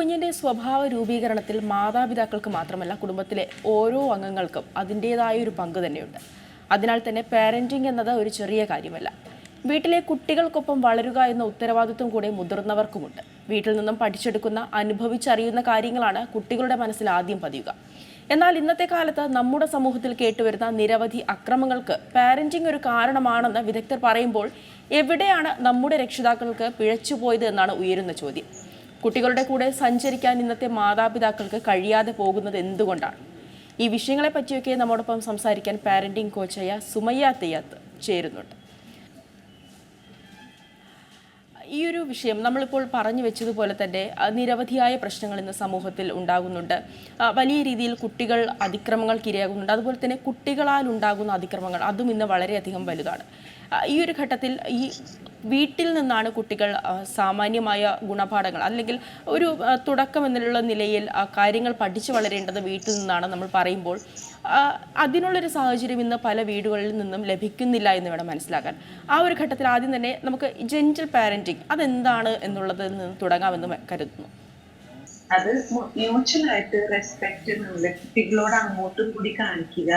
കുഞ്ഞിന്റെ സ്വഭാവ രൂപീകരണത്തിൽ മാതാപിതാക്കൾക്ക് മാത്രമല്ല കുടുംബത്തിലെ ഓരോ അംഗങ്ങൾക്കും അതിന്റേതായ ഒരു പങ്ക് തന്നെയുണ്ട്. അതിനാൽ തന്നെ പാരന്റിങ് എന്നത് ഒരു ചെറിയ കാര്യമല്ല. വീട്ടിലെ കുട്ടികൾക്കൊപ്പം വളരുക എന്ന ഉത്തരവാദിത്വം കൂടെ മുതിർന്നവർക്കുമുണ്ട്. വീട്ടിൽ നിന്നും പഠിച്ചെടുക്കുന്ന അനുഭവിച്ചറിയുന്ന കാര്യങ്ങളാണ് കുട്ടികളുടെ മനസ്സിൽ ആദ്യം പതിയുക. എന്നാൽ ഇന്നത്തെ കാലത്ത് നമ്മുടെ സമൂഹത്തിൽ കേട്ടുവരുന്ന നിരവധി അക്രമങ്ങൾക്ക് പാരന്റിങ് ഒരു കാരണമാണെന്ന് വിദഗ്ധർ പറയുമ്പോൾ എവിടെയാണ് നമ്മുടെ രക്ഷിതാക്കൾക്ക് പിഴച്ചുപോയത് എന്നാണ് ഉയരുന്ന ചോദ്യം. കുട്ടികളുടെ കൂടെ സഞ്ചരിക്കാൻ ഇന്നത്തെ മാതാപിതാക്കൾക്ക് കഴിയാതെ പോകുന്നത് എന്തുകൊണ്ടാണ്? ഈ വിഷയങ്ങളെ പറ്റിയൊക്കെ നമ്മോടൊപ്പം സംസാരിക്കാൻ പാരന്റിംഗ് കോച്ചായ സുമയ്യ തെയ്യാത്ത് ചേരുന്നുണ്ട്. ഈ ഒരു വിഷയം നമ്മളിപ്പോൾ പറഞ്ഞു വെച്ചതുപോലെ തന്നെ നിരവധിയായ പ്രശ്നങ്ങൾ ഇന്ന് സമൂഹത്തിൽ ഉണ്ടാകുന്നുണ്ട്. വലിയ രീതിയിൽ കുട്ടികൾ അതിക്രമങ്ങൾക്ക് ഇരയാകുന്നുണ്ട് അതുപോലെ തന്നെ കുട്ടികളാൽ ഉണ്ടാകുന്ന അതിക്രമങ്ങൾ അതും ഇന്ന് വളരെയധികം വലുതാണ്. ഈ ഒരു ഘട്ടത്തിൽ ഈ വീട്ടിൽ നിന്നാണ് കുട്ടികൾ സാമാന്യമായ ഗുണപാഠങ്ങൾ അല്ലെങ്കിൽ ഒരു തുടക്കം എന്നുള്ള നിലയിൽ കാര്യങ്ങൾ പഠിച്ചു വളരേണ്ടത് വീട്ടിൽ നിന്നാണ് നമ്മൾ പറയുമ്പോൾ അതിനുള്ളൊരു സാഹചര്യം ഇന്ന് പല വീടുകളിൽ നിന്നും ലഭിക്കുന്നില്ല എന്ന് വേണം മനസ്സിലാക്കാൻ. ആ ഒരു ഘട്ടത്തിൽ ആദ്യം തന്നെ നമുക്ക് ജെന്റൽ പാരന്റിങ് അതെന്താണ് എന്നുള്ളതിൽ നിന്ന് തുടങ്ങാമെന്ന് കരുതുന്നു. അത് മ്യൂച്വലായിട്ട് റെസ്പെക്ട് നമ്മൾ കുട്ടികളോട് അങ്ങോട്ടും കൂടി കാണിക്കുക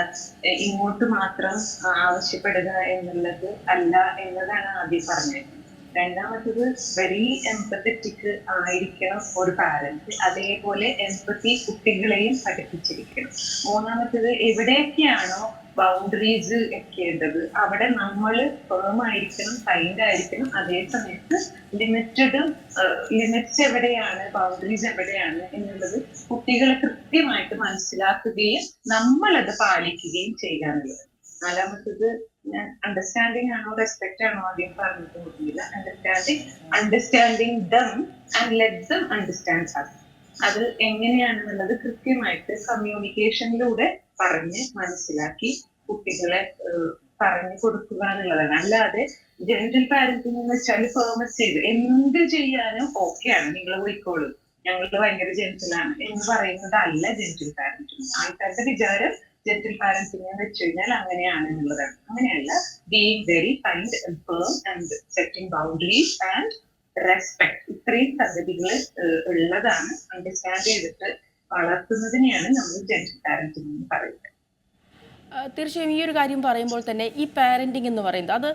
ഇങ്ങോട്ട് മാത്രം ആവശ്യപ്പെടുക എന്നുള്ളത് അല്ല എന്നതാണ് ആദ്യം പറഞ്ഞത്. രണ്ടാമത്തത് വെരി എംപത്തറ്റിക് ആയിരിക്കണം ഒരു പാരന്റ് അതേപോലെ എംപത്തി കുട്ടികളെയും പഠിപ്പിച്ചിരിക്കണം. മൂന്നാമത്തത് എവിടെയൊക്കെയാണോ ബൗണ്ടറീസ് വെക്കേണ്ടത് അവിടെ നമ്മൾ ഫേം ആയിരിക്കണം കൈൻഡ് ആയിരിക്കണം. അതേ സമയത്ത് ലിമിറ്റഡും ലിമിറ്റ്സ് എവിടെയാണ് ബൗണ്ടറീസ് എവിടെയാണ് എന്നുള്ളത് കുട്ടികളെ കൃത്യമായിട്ട് മനസ്സിലാക്കുകയും നമ്മളത് പാലിക്കുകയും ചെയ്യാനുള്ളത് നാലാമത്തത് ഞാൻ അണ്ടർസ്റ്റാൻഡിങ് ആണോ റെസ്പെക്ട് ആണോ ആദ്യം പറഞ്ഞത് തോന്നുന്നില്ല understanding understanding them and let them understand us. അത് എങ്ങനെയാണെന്നുള്ളത് കൃത്യമായിട്ട് കമ്മ്യൂണിക്കേഷനിലൂടെ പറഞ്ഞ് മനസ്സിലാക്കി കുട്ടികളെ പറഞ്ഞു കൊടുക്കുക എന്നുള്ളതാണ്. അല്ലാതെ ജനറൽ പാരന്റിംഗ് എന്ന് വെച്ചാൽ ഫേമസ് ചെയ്ത് എന്ത് ചെയ്യാനും ഓക്കെയാണ് നിങ്ങൾ പോയിക്കോളൂ. ഞങ്ങൾ ഭയങ്കര ജെന്റിലാണ് എന്ന് പറയുന്നതല്ല ജെന്റിൽ പാരന്റിംഗ് ആൾക്കാരുടെ വിചാരം ജെന്റിൽ പാരന്റിംഗ് എന്ന് വെച്ച് കഴിഞ്ഞാൽ അങ്ങനെയാണ് എന്നുള്ളതാണ്. അങ്ങനെയല്ല being very kind and and setting boundaries and respect ഇത്രയും പദ്ധതികൾ ഉള്ളതാണ് അണ്ടർസ്റ്റാൻഡ് ചെയ്തിട്ട് വളർത്തുന്നതിനെയാണ് നമ്മൾ ജെന്റിൽ പാരന്റിംഗ് എന്ന് പറയുന്നത്. തീർച്ചയായും ഈ ഒരു കാര്യം പറയുമ്പോൾ തന്നെ ഈ പാരന്റിങ് എന്ന് പറയുന്നത് അത്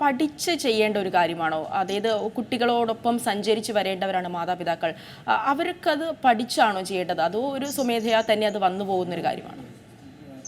പഠിച്ച് ചെയ്യേണ്ട ഒരു കാര്യമാണോ? അതായത് കുട്ടികളോടൊപ്പം സഞ്ചരിച്ച് വരേണ്ടവരാണ് മാതാപിതാക്കൾ. അവർക്കത് പഠിച്ചാണോ ചെയ്യേണ്ടത്? അതോ ഒരു സ്വമേധയാ തന്നെ അത് വന്നു പോകുന്ന ഒരു കാര്യമാണോ?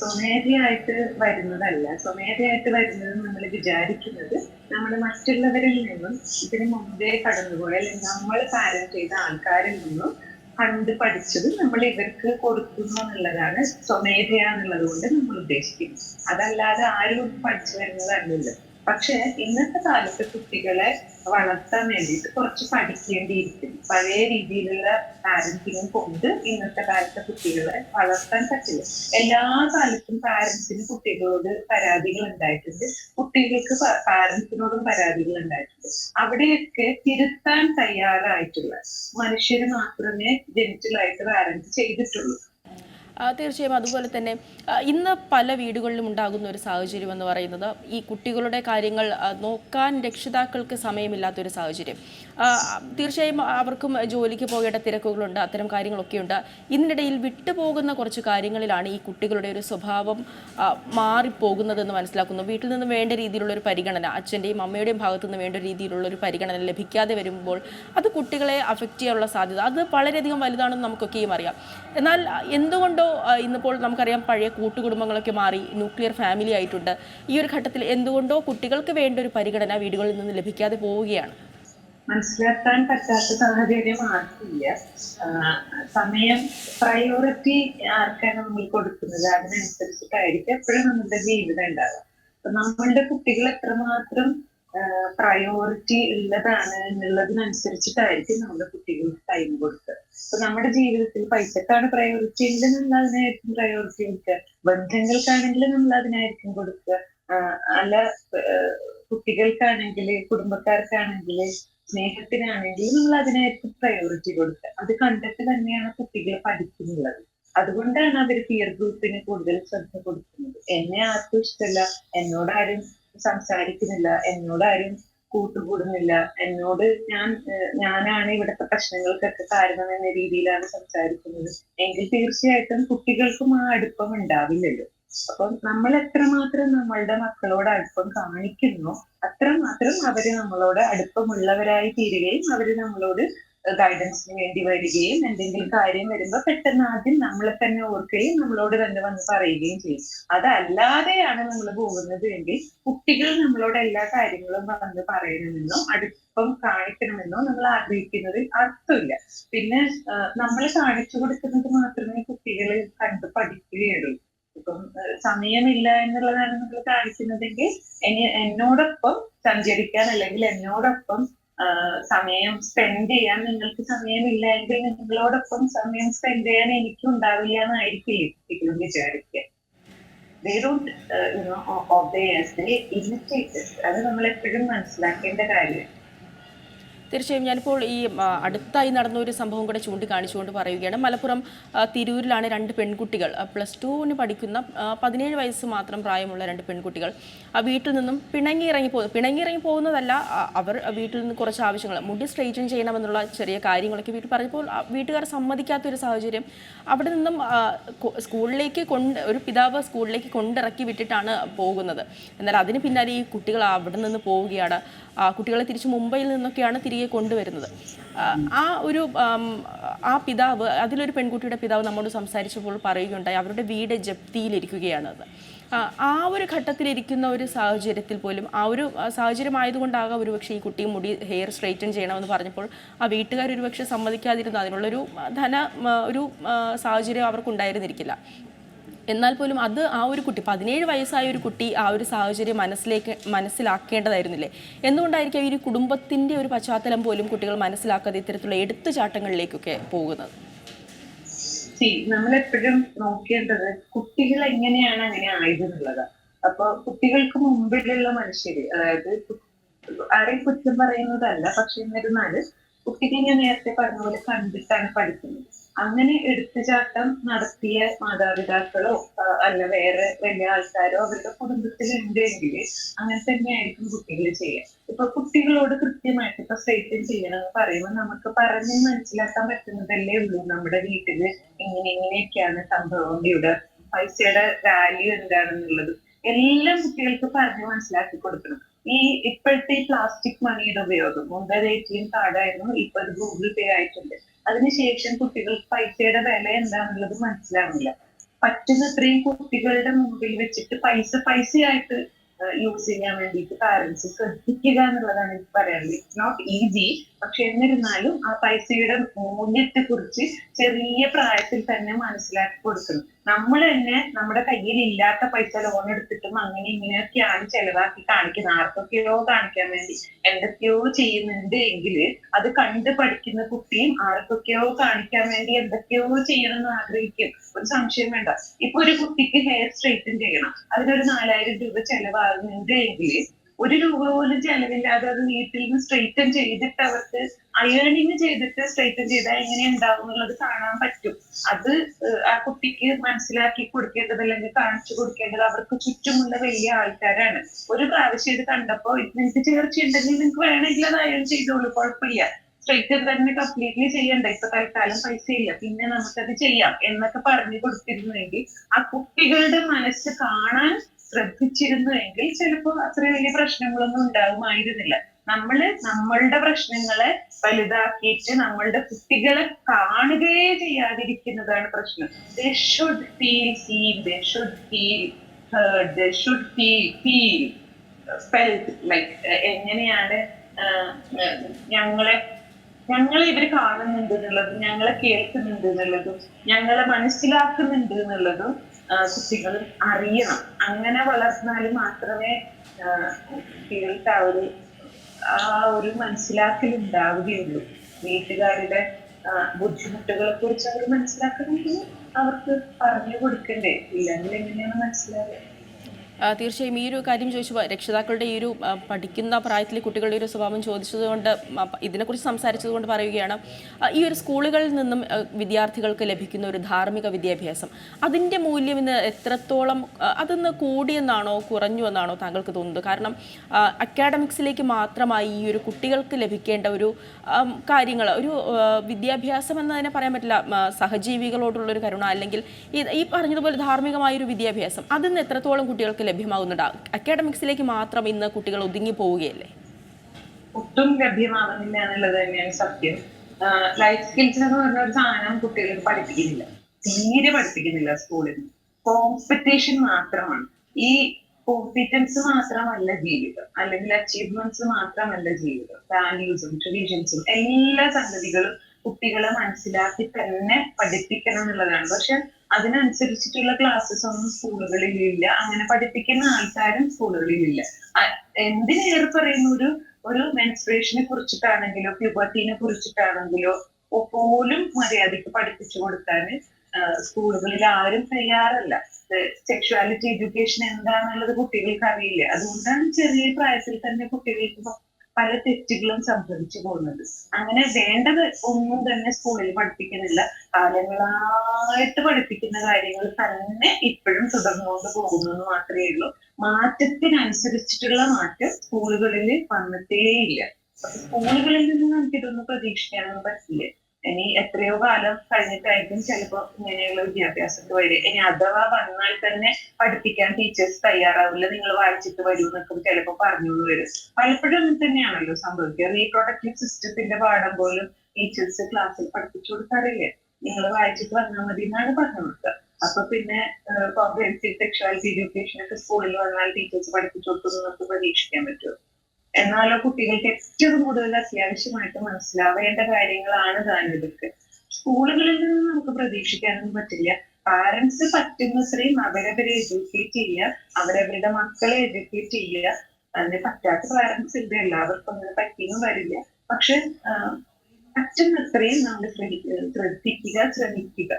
സ്വമേധയായിട്ട് വരുന്നതല്ല. സ്വമേധയായിട്ട് വരുന്നത് നമ്മൾ വിചാരിക്കുന്നത് നമ്മൾ മറ്റുള്ളവരിൽ നിന്നും ഇതിനു മുമ്പേ കടന്നുപോയ അല്ലെങ്കിൽ നമ്മൾ പാരന്റ് ചെയ്ത ആൾക്കാരിൽ നിന്നും കണ്ട് പഠിച്ചത് നമ്മൾ ഇവർക്ക് കൊടുക്കുന്നു എന്നുള്ളതാണ് സ്വമേധയ എന്നുള്ളത് കൊണ്ട് നമ്മൾ ഉദ്ദേശിക്കുന്നത്. അതല്ലാതെ ആരും പഠിച്ചു വരുന്നതല്ലല്ലോ. പക്ഷെ ഇന്നത്തെ കാലത്ത് കുട്ടികളെ വളർത്താൻ വേണ്ടിയിട്ട് കുറച്ച് പഠിക്കേണ്ടിയിരിക്കും പഴയ രീതിയിലുള്ള പാരന്റിങ്ങും കൊണ്ട് ഇന്നത്തെ കാലത്തെ കുട്ടികളെ വളർത്താൻ പറ്റില്ല. എല്ലാ കാലത്തും പാരന്റ്സിന് കുട്ടികളോട് പരാതികൾ ഉണ്ടായിട്ടുണ്ട്. കുട്ടികൾക്ക് പാരന്റ്സിനോടും പരാതികൾ ഉണ്ടായിട്ടുണ്ട്. അവിടെയൊക്കെ തിരുത്താൻ തയ്യാറായിട്ടുള്ള മനുഷ്യർ മാത്രമേ ജനിറ്റലായിട്ട് പാരന്റ് ചെയ്തിട്ടുള്ളൂ. തീർച്ചയായും അതുപോലെ തന്നെ ഇന്ന് പല വീടുകളിലും ഉണ്ടാകുന്ന ഒരു സാഹചര്യം എന്ന് പറയുന്നത് ഈ കുട്ടികളുടെ കാര്യങ്ങൾ നോക്കാൻ രക്ഷിതാക്കൾക്ക് സമയമില്ലാത്തൊരു സാഹചര്യം. തീർച്ചയായും അവർക്കും ജോലിക്ക് പോകേണ്ട തിരക്കുകളുണ്ട് അത്തരം കാര്യങ്ങളൊക്കെയുണ്ട്. ഇതിനിടയിൽ വിട്ടുപോകുന്ന കുറച്ച് കാര്യങ്ങളിലാണ് ഈ കുട്ടികളുടെ ഒരു സ്വഭാവം മാറിപ്പോകുന്നതെന്ന് മനസ്സിലാക്കുന്നു. വീട്ടിൽ നിന്ന് വേണ്ട രീതിയിലുള്ള ഒരു പരിഗണന അച്ഛന്റെയും അമ്മയുടെയും ഭാഗത്തു നിന്ന് വേണ്ട രീതിയിലുള്ള ഒരു പരിഗണന ലഭിക്കാതെ വരുമ്പോൾ അത് കുട്ടികളെ അഫക്റ്റ് ചെയ്യാനുള്ള സാധ്യത അത് വളരെയധികം വലുതാണെന്ന് നമുക്കൊക്കെയും അറിയാം. എന്നാൽ എന്തുകൊണ്ടോ ഇന്നിപ്പോൾ നമുക്കറിയാം പഴയ കൂട്ടുകുടുംബങ്ങളൊക്കെ മാറി ന്യൂക്ലിയർ ഫാമിലി ആയിട്ടുണ്ട്. ഈ ഒരു ഘട്ടത്തിൽ എന്തുകൊണ്ടോ കുട്ടികൾക്ക് വേണ്ട ഒരു പരിഗണന വീടുകളിൽ നിന്ന് ലഭിക്കാതെ പോവുകയാണ്. മനസ്സിലാക്കാൻ പറ്റാത്ത സാഹചര്യം ആർക്കില്ല. സമയം പ്രയോറിറ്റി ആർക്കാണ് നമ്മൾ കൊടുക്കുന്നത്? അതിനനുസരിച്ചിട്ടായിരിക്കും എപ്പോഴും നമ്മുടെ ജീവിതം ഉണ്ടാവുക. നമ്മളുടെ കുട്ടികൾ എത്രമാത്രം പ്രയോറിറ്റി ഉള്ളതാണ് എന്നുള്ളതിനനുസരിച്ചിട്ടായിരിക്കും നമ്മുടെ കുട്ടികൾക്ക് ടൈം കൊടുക്കുക. അപ്പൊ നമ്മുടെ ജീവിതത്തിൽ പൈസക്കാണ് പ്രയോറിറ്റി എങ്കിൽ നമ്മൾ അതിനായിരിക്കും പ്രയോറിറ്റി കൊടുക്കുക. ബന്ധങ്ങൾക്കാണെങ്കിൽ നമ്മൾ അതിനായിരിക്കും കൊടുക്കുക അല്ല കുട്ടികൾക്കാണെങ്കിൽ കുടുംബക്കാർക്കാണെങ്കിൽ സ്നേഹത്തിനാണെങ്കിൽ നമ്മൾ അതിനായിരിക്കും പ്രയോറിറ്റി കൊടുക്കുക. അത് കണ്ടിട്ട് തന്നെയാണ് കുട്ടികൾ പഠിക്കുന്നുള്ളത് അതുകൊണ്ടാണ് അവർ പിയർ ഗ്രൂപ്പിന് കൂടുതൽ ശ്രദ്ധ കൊടുക്കുന്നത്. എന്നെ ആർക്കും ഇഷ്ടമല്ല. എന്നോട് ആരും സംസാരിക്കുന്നില്ല എന്നോട് ആരും കൂട്ടുകൂടുന്നില്ല. എന്നോട് ഞാൻ ഞാനാണ് ഇവിടുത്തെ പ്രശ്നങ്ങൾക്കൊക്കെ കാരണം എന്ന രീതിയിലാണ് സംസാരിക്കുന്നത്. എങ്കിൽ തീർച്ചയായിട്ടും കുട്ടികൾക്കും ആ അടുപ്പം ഉണ്ടാവില്ലല്ലോ. അപ്പം നമ്മൾ എത്രമാത്രം നമ്മളുടെ മക്കളോട് അടുപ്പം കാണിക്കുന്നു അത്രമാത്രം അവർ നമ്മളോട് അടുപ്പമുള്ളവരായി തീരുകയും അവർ നമ്മളോട് ഗൈഡൻസിന് വേണ്ടി വരികയും എന്തെങ്കിലും കാര്യം വരുമ്പോ പെട്ടെന്ന് ആദ്യം നമ്മളെ തന്നെ ഓർക്കുകയും നമ്മളോട് തന്നെ വന്ന് പറയുകയും ചെയ്യും. അതല്ലാതെയാണ് നമ്മൾ പോകുന്നത് എങ്കിൽ കുട്ടികൾ നമ്മളോട് എല്ലാ കാര്യങ്ങളും വന്ന് പറയണമെന്നോ അടുപ്പം കാണിക്കണമെന്നോ നമ്മൾ ആഗ്രഹിക്കുന്നതിൽ അർത്ഥമില്ല. പിന്നെ നമ്മൾ കാണിച്ചു കൊടുക്കുന്നത് മാത്രമേ കുട്ടികൾ കണ്ട് പഠിക്കുകയുള്ളൂ. ഇപ്പം സമയമില്ല എന്നുള്ളതാണ് നമ്മൾ കാണിക്കുന്നതെങ്കിൽ എനി- എന്നോടൊപ്പം സഞ്ചരിക്കാൻ അല്ലെങ്കിൽ എന്നോടൊപ്പം സമയം സ്പെൻഡ് ചെയ്യാൻ നിങ്ങൾക്ക് സമയമില്ല എങ്കിൽ നിങ്ങളോടൊപ്പം സമയം സ്പെൻഡ് ചെയ്യാൻ എനിക്കും ഉണ്ടാവില്ല എന്നായിരിക്കില്ലേ കുട്ടികളും വിചാരിക്കുക. ഇമിറ്റേറ്റ് അത് നമ്മൾ എപ്പോഴും മനസ്സിലാക്കേണ്ട കാര്യം തീർച്ചയായും ഞാനിപ്പോൾ ഈ അടുത്തായി നടന്ന ഒരു സംഭവം കൂടെ ചൂണ്ടിക്കാണിച്ചുകൊണ്ട് പറയുകയാണ്. മലപ്പുറം തിരൂരിലാണ് രണ്ട് പെൺകുട്ടികൾ. പ്ലസ് ടുവിന് പഠിക്കുന്ന പതിനേഴ് വയസ്സ് മാത്രം പ്രായമുള്ള രണ്ട് പെൺകുട്ടികൾ. ആ വീട്ടിൽ നിന്നും പിണങ്ങി ഇറങ്ങി പോകുന്നു പിണങ്ങി ഇറങ്ങി പോകുന്നതല്ല അവർ വീട്ടിൽ നിന്ന് കുറച്ച് ആവശ്യങ്ങൾ. മുടി സ്ട്രെയിറ്റൻ ചെയ്യണമെന്നുള്ള ചെറിയ കാര്യങ്ങളൊക്കെ വീട്ടിൽ പറഞ്ഞപ്പോൾ വീട്ടുകാർ സമ്മതിക്കാത്ത ഒരു സാഹചര്യം. അവിടെ നിന്നും സ്കൂളിലേക്ക് കൊണ്ട് ഒരു പിതാവ് സ്കൂളിലേക്ക് കൊണ്ടിറക്കി വിട്ടിട്ടാണ് പോകുന്നത്. എന്നാൽ അതിന് പിന്നാലെ ഈ കുട്ടികൾ അവിടെ നിന്ന് പോവുകയാണ്. കുട്ടികളെ തിരിച്ച് മുംബൈയിൽ നിന്നൊക്കെയാണ് തിരികെ കൊണ്ടുവരുന്നത്. ആ, ഒരു ആ പിതാവ് അതിലൊരു പെൺകുട്ടിയുടെ പിതാവ് നമ്മോട് സംസാരിച്ചപ്പോൾ പറയുകയുണ്ടായി അവരുടെ വീട് ജപ്തിയിലിരിക്കുകയാണത് ആ, ഒരു ഘട്ടത്തിലിരിക്കുന്ന ഒരു സാഹചര്യത്തിൽ പോലും ആ ഒരു ആ, സാഹചര്യം ആയതുകൊണ്ടാകാം ഒരുപക്ഷെ ഈ കുട്ടി മുടി ഹെയർ സ്ട്രെയിറ്റൻ ചെയ്യണമെന്ന് പറഞ്ഞപ്പോൾ ആ വീട്ടുകാർ ഒരുപക്ഷെ സമ്മതിക്കാതിരുന്നു. അതിനുള്ളൊരു ധന ഒരു സാഹചര്യം അവർക്കുണ്ടായിരുന്നിരിക്കില്ല. എന്നാൽ പോലും അത് ആ ഒരു കുട്ടി പതിനേഴ് വയസ്സായ ഒരു കുട്ടി ആ ഒരു സാഹചര്യം മനസ്സിലേക്ക് മനസ്സിലാക്കേണ്ടതായിരുന്നില്ലേ? എന്തുകൊണ്ടായിരിക്കും ഈ ഒരു കുടുംബത്തിന്റെ ഒരു പശ്ചാത്തലം പോലും കുട്ടികൾ മനസ്സിലാക്കാതെ ഇത്തരത്തിലുള്ള എടുത്തുചാട്ടങ്ങളിലേക്കൊക്കെ പോകുന്നത്? നമ്മളെപ്പോഴും നോക്കേണ്ടത് കുട്ടികൾ എങ്ങനെയാണ് അങ്ങനെ ആയതെന്നുള്ളത്. അപ്പൊ കുട്ടികൾക്ക് മുമ്പിലുള്ള മനുഷ്യര് അതായത് ആരെയും കുറ്റം പറയുന്നതല്ല പക്ഷെ എന്നിരുന്നാൽ കുട്ടികൾ ഞാൻ നേരത്തെ പറഞ്ഞ പോലെ കണ്ടിട്ടാണ് പഠിക്കുന്നത്. അങ്ങനെ എടുത്തുചാട്ടം നടത്തിയ മാതാപിതാക്കളോ അല്ല വേറെ വലിയ ആൾക്കാരോ അവരുടെ കുടുംബത്തിൽ ഉണ്ടെങ്കിൽ അങ്ങനെ തന്നെയായിരിക്കും കുട്ടികൾ ചെയ്യുക. ഇപ്പൊ കുട്ടികളോട് കൃത്യമായിട്ട് ഇപ്പൊ സ്ട്രൈറ്റൻ ചെയ്യണമെന്ന് പറയുമ്പോൾ നമുക്ക് പറഞ്ഞ് മനസ്സിലാക്കാൻ പറ്റുന്നതല്ലേ ഉള്ളൂ നമ്മുടെ വീട്ടിൽ ഇങ്ങനെ ഇങ്ങനെയൊക്കെയാണ് സംഭവം. ഇവിടെ പൈസയുടെ വാല്യൂ എന്താണെന്നുള്ളത് എല്ലാം കുട്ടികൾക്ക് പറഞ്ഞ് മനസ്സിലാക്കി കൊടുക്കണം. ഈ ഇപ്പോഴത്തെ പ്ലാസ്റ്റിക് മണിയുടെ ഉപയോഗം മുമ്പേ എ ടി എം കാർഡായിരുന്നു ഇപ്പൊ അത് ഗൂഗിൾ പേ ആയിട്ടുണ്ട്. അതിനുശേഷം കുട്ടികൾക്ക് പൈസയുടെ വില എന്താണെന്നുള്ളത് മനസ്സിലാവുന്നില്ല. പറ്റുന്നത്രയും കുട്ടികളുടെ മുമ്പിൽ വെച്ചിട്ട് പൈസ പൈസയായിട്ട് യൂസ് ചെയ്യാൻ വേണ്ടിയിട്ട് പാരന്റ്സ് ശ്രദ്ധിക്കുക എന്നുള്ളതാണ് എനിക്ക് പറയാനുള്ളത്. ഇറ്റ്സ് നോട്ട് ഈസി പക്ഷെ എന്നിരുന്നാലും ആ പൈസയുടെ മൂല്യത്തെ കുറിച്ച് ചെറിയ പ്രായത്തിൽ തന്നെ മനസ്സിലാക്കി കൊടുക്കണം. നമ്മൾ തന്നെ നമ്മുടെ കയ്യിൽ ഇല്ലാത്ത പൈസ ലോൺ എടുത്തിട്ടും അങ്ങനെ ഇങ്ങനെയൊക്കെയാണ് ചെലവാക്കി കാണിക്കുന്നത്. ആർക്കൊക്കെയോ കാണിക്കാൻ വേണ്ടി എന്തൊക്കെയോ ചെയ്യുന്നുണ്ട് എങ്കിൽ അത് കണ്ട് പഠിക്കുന്ന കുട്ടിയും ആർക്കൊക്കെയോ കാണിക്കാൻ വേണ്ടി എന്തൊക്കെയോ ചെയ്യണമെന്ന് ആഗ്രഹിക്കും. ഒരു സംശയം വേണ്ട. ഇപ്പൊ ഒരു കുട്ടിക്ക് ഹെയർ സ്ട്രെയിറ്റൻ ചെയ്യണം. അതിനൊരു നാലായിരം രൂപ ചെലവാകുന്നുണ്ട് എങ്കിൽ ഒരു രൂപ പോലും ചെലവില്ലാതെ അത് വീട്ടിൽ നിന്ന് സ്ട്രെയിറ്റൻ ചെയ്തിട്ട് അവർക്ക് അയേണിങ് ചെയ്തിട്ട് സ്ട്രെയിറ്റൻ ചെയ്താൽ എങ്ങനെ ഉണ്ടാവും എന്നുള്ളത് കാണാൻ പറ്റും. അത് ആ കുട്ടിക്ക് മനസ്സിലാക്കി കൊടുക്കേണ്ടത് അല്ലെങ്കിൽ കാണിച്ചു കൊടുക്കേണ്ടത് അവർക്ക് ചുറ്റുമുള്ള വലിയ ആൾക്കാരാണ്. ഒരു പ്രാവശ്യം ഇത് കണ്ടപ്പോ നിങ്ങൾക്ക് ചേർച്ചയുണ്ടെങ്കിൽ നിങ്ങൾക്ക് വേണമെങ്കിൽ അത് അയൺ ചെയ്തോളൂ കുഴപ്പമില്ല. സ്ട്രെയിറ്റൻ തന്നെ കംപ്ലീറ്റ്ലി ചെയ്യണ്ട ഇപ്പൊ തൽക്കാലം പൈസ ഇല്ല പിന്നെ നമുക്കത് ചെയ്യാം എന്നൊക്കെ പറഞ്ഞു കൊടുത്തിരുന്നെങ്കിൽ ആ കുട്ടികളുടെ മനസ്സ് കാണാൻ ശ്രദ്ധിച്ചിരുന്നുവെങ്കിൽ ചിലപ്പോൾ അത്ര വലിയ പ്രശ്നങ്ങളൊന്നും ഉണ്ടാവുമായിരുന്നില്ല. നമ്മൾ നമ്മളുടെ പ്രശ്നങ്ങളെ വലുതാക്കിയിട്ട് നമ്മളുടെ കുട്ടികളെ കാണുകയേ ചെയ്യാതിരിക്കുന്നതാണ് പ്രശ്നം. They should feel seen they should feel heard they should feel feel felt like എങ്ങനെയാണ് ഞങ്ങളെ ഞങ്ങളെ ഇവർ കാണുന്നുണ്ട് എന്നുള്ളതും ഞങ്ങളെ കേൾക്കുന്നുണ്ട് എന്നുള്ളതും ഞങ്ങളെ മനസ്സിലാക്കുന്നുണ്ട് എന്നുള്ളതും ആഹ് കുട്ടികൾ അറിയണം. അങ്ങനെ വളർന്നാൽ മാത്രമേ കുട്ടികൾക്ക് ആ ഒരു ആ ഒരു മനസ്സിലാക്കൽ ഉണ്ടാവുകയുള്ളൂ വീട്ടുകാരുടെ ബുദ്ധിമുട്ടുകളെ കുറിച്ച് അവർ മനസ്സിലാക്കണമെങ്കിൽ അവർക്ക് പറഞ്ഞു കൊടുക്കണ്ടേ. ഇല്ലെങ്കിൽ എങ്ങനെയാണ് മനസ്സിലാവുക? തീർച്ചയായും ഈ ഒരു കാര്യം ചോദിച്ചു രക്ഷിതാക്കളുടെ ഈ ഒരു പഠിക്കുന്ന പ്രായത്തിലെ കുട്ടികളുടെ ഒരു സ്വഭാവം ചോദിച്ചതുകൊണ്ട് ഇതിനെക്കുറിച്ച് സംസാരിച്ചതുകൊണ്ട് പറയുകയാണ്. ഈ ഒരു സ്കൂളുകളിൽ നിന്നും വിദ്യാർത്ഥികൾക്ക് ലഭിക്കുന്ന ഒരു ധാർമ്മിക വിദ്യാഭ്യാസം അതിന്റെ മൂല്യം ഇന്ന് എത്രത്തോളം അതിന്ന് കൂടിയെന്നാണോ കുറഞ്ഞു എന്നാണോ താങ്കൾക്ക് തോന്നുന്നത്? കാരണം അക്കാഡമിക്സിലേക്ക് മാത്രമായി ഈ ഒരു കുട്ടികൾക്ക് ലഭിക്കേണ്ട ഒരു കാര്യങ്ങൾ ഒരു വിദ്യാഭ്യാസം എന്ന് തന്നെ പറയാൻ പറ്റില്ല സഹജീവികളോടുള്ള ഒരു കരുണ അല്ലെങ്കിൽ ഈ പറഞ്ഞതുപോലെ ധാർമ്മികമായ ഒരു വിദ്യാഭ്യാസം അതിന്ന് എത്രത്തോളം കുട്ടികൾക്ക് ലഭ്യമാകുന്നുണ്ട്. അക്കാഡമിക്സിലേക്ക് മാത്രം ഇന്ന് കുട്ടികൾ ഒതുങ്ങി പോവുകയല്ലേ? ഒട്ടും ലഭ്യമാകുന്നില്ല എന്നുള്ളത് തന്നെയാണ് സത്യം. ലൈഫ് സ്കിൽസ് എന്ന് പറഞ്ഞ ഒരു സാധനം കുട്ടികൾക്ക് പഠിപ്പിക്കുന്നില്ല. തീരെ പഠിപ്പിക്കുന്നില്ല സ്കൂളിൽ കോമ്പറ്റീഷൻ മാത്രമാണ്. ഈ കോമ്പറ്റൻസ് മാത്രമല്ല ജീവിതം. അല്ലെങ്കിൽ അച്ചീവ്മെന്റ്സ് മാത്രമല്ല ജീവിതം. വാല്യൂസും ട്രഡീഷൻസും എല്ലാ സംഗതികളും കുട്ടികളെ മനസ്സിലാക്കി തന്നെ പഠിപ്പിക്കണം എന്നുള്ളതാണ്. പക്ഷെ അതിനനുസരിച്ചിട്ടുള്ള ക്ലാസ്സസ് ഒന്നും സ്കൂളുകളിൽ ഇല്ല അങ്ങനെ പഠിപ്പിക്കുന്ന ആൾക്കാരും സ്കൂളുകളിൽ ഇല്ല എന്തിനേറെ പറയുന്ന? ഒരു ഒരു മെൻസ്ട്രേഷനെ കുറിച്ചിട്ടാണെങ്കിലോ പ്യൂബർട്ടീനെ കുറിച്ചിട്ടാണെങ്കിലോ പോലും മര്യാദയ്ക്ക് പഠിപ്പിച്ചു കൊടുക്കാൻ സ്കൂളുകളിൽ ആരും തയ്യാറല്ല. സെക്ഷുവാലിറ്റി എഡ്യൂക്കേഷൻ എന്താണെന്നുള്ളത് കുട്ടികൾക്ക് അറിയില്ല അതുകൊണ്ടാണ് ചെറിയ പ്രായത്തിൽ തന്നെ കുട്ടികൾക്ക് പല തെറ്റുകളും സംഭവിച്ചു പോകുന്നത്. അങ്ങനെ വേണ്ടത് ഒന്നും തന്നെ സ്കൂളിൽ പഠിപ്പിക്കുന്നില്ല. കാലങ്ങളായിട്ട് പഠിപ്പിക്കുന്ന കാര്യങ്ങൾ തന്നെ ഇപ്പോഴും തുടർന്നുകൊണ്ട് പോകുന്നു എന്ന് മാത്രമേ ഉള്ളൂ. മാറ്റത്തിനനുസരിച്ചിട്ടുള്ള മാറ്റം സ്കൂളുകളിൽ വന്നിട്ടേയില്ല. അപ്പൊ സ്കൂളുകളിൽ നിന്ന് നമുക്ക് ഇതൊന്നും പ്രതീക്ഷിക്കാനൊന്നും പറ്റില്ല. ഇനി എത്രയോ കാലം കഴിഞ്ഞിട്ടായിരിക്കും ചിലപ്പോ ഇങ്ങനെയുള്ള വിദ്യാഭ്യാസത്തിൽ വരിക. ഇനി അഥവാ വന്നാൽ തന്നെ പഠിപ്പിക്കാൻ ടീച്ചേഴ്സ് തയ്യാറാവില്ല നിങ്ങൾ വായിച്ചിട്ട് വരൂ എന്നൊക്കെ ചിലപ്പോ പറഞ്ഞു വരും. പലപ്പോഴും തന്നെയാണല്ലോ സംഭവിക്കുക. റീപ്രൊഡക്റ്റീവ് സിസ്റ്റത്തിന്റെ പാഠം പോലും ടീച്ചേഴ്സ് ക്ലാസ്സിൽ പഠിപ്പിച്ചു കൊടുക്കാറില്ല? നിങ്ങൾ വായിച്ചിട്ട് വന്നാൽ മതി എന്നാണ് പറഞ്ഞു കൊടുക്കുക. അപ്പൊ പിന്നെ കോംപ്രഹെൻസീവ് സെക്ഷുവാലിറ്റി എഡ്യൂക്കേഷൻ ഒക്കെ സ്കൂളിൽ വന്നാൽ ടീച്ചേഴ്സ് പഠിപ്പിച്ചു കൊടുക്കുന്നു പ്രതീക്ഷിക്കാൻ പറ്റുമോ? എന്നാലോ കുട്ടികൾക്ക് ഏറ്റവും കൂടുതൽ അത്യാവശ്യമായിട്ട് മനസ്സിലാവേണ്ട കാര്യങ്ങളാണ് താനിതൊക്കെ സ്കൂളുകളിൽ നിന്ന് നമുക്ക് പ്രതീക്ഷിക്കാനൊന്നും പറ്റില്ല. പാരന്റ്സ് പറ്റുന്നത്രയും അവരവരെ എഡ്യൂക്കേറ്റ് ചെയ്യുക അവരവരുടെ മക്കളെ എഡ്യൂക്കേറ്റ് ചെയ്യുക. അതിന് പറ്റാത്ത പാരന്റ്സ് ഇല്ല എല്ലാവർക്കും അങ്ങനെ പറ്റിയെന്നും വരില്ല. പക്ഷെ പറ്റുന്നത്രയും നമ്മൾ ശ്രദ്ധിക്കുക ശ്രമിക്കുക.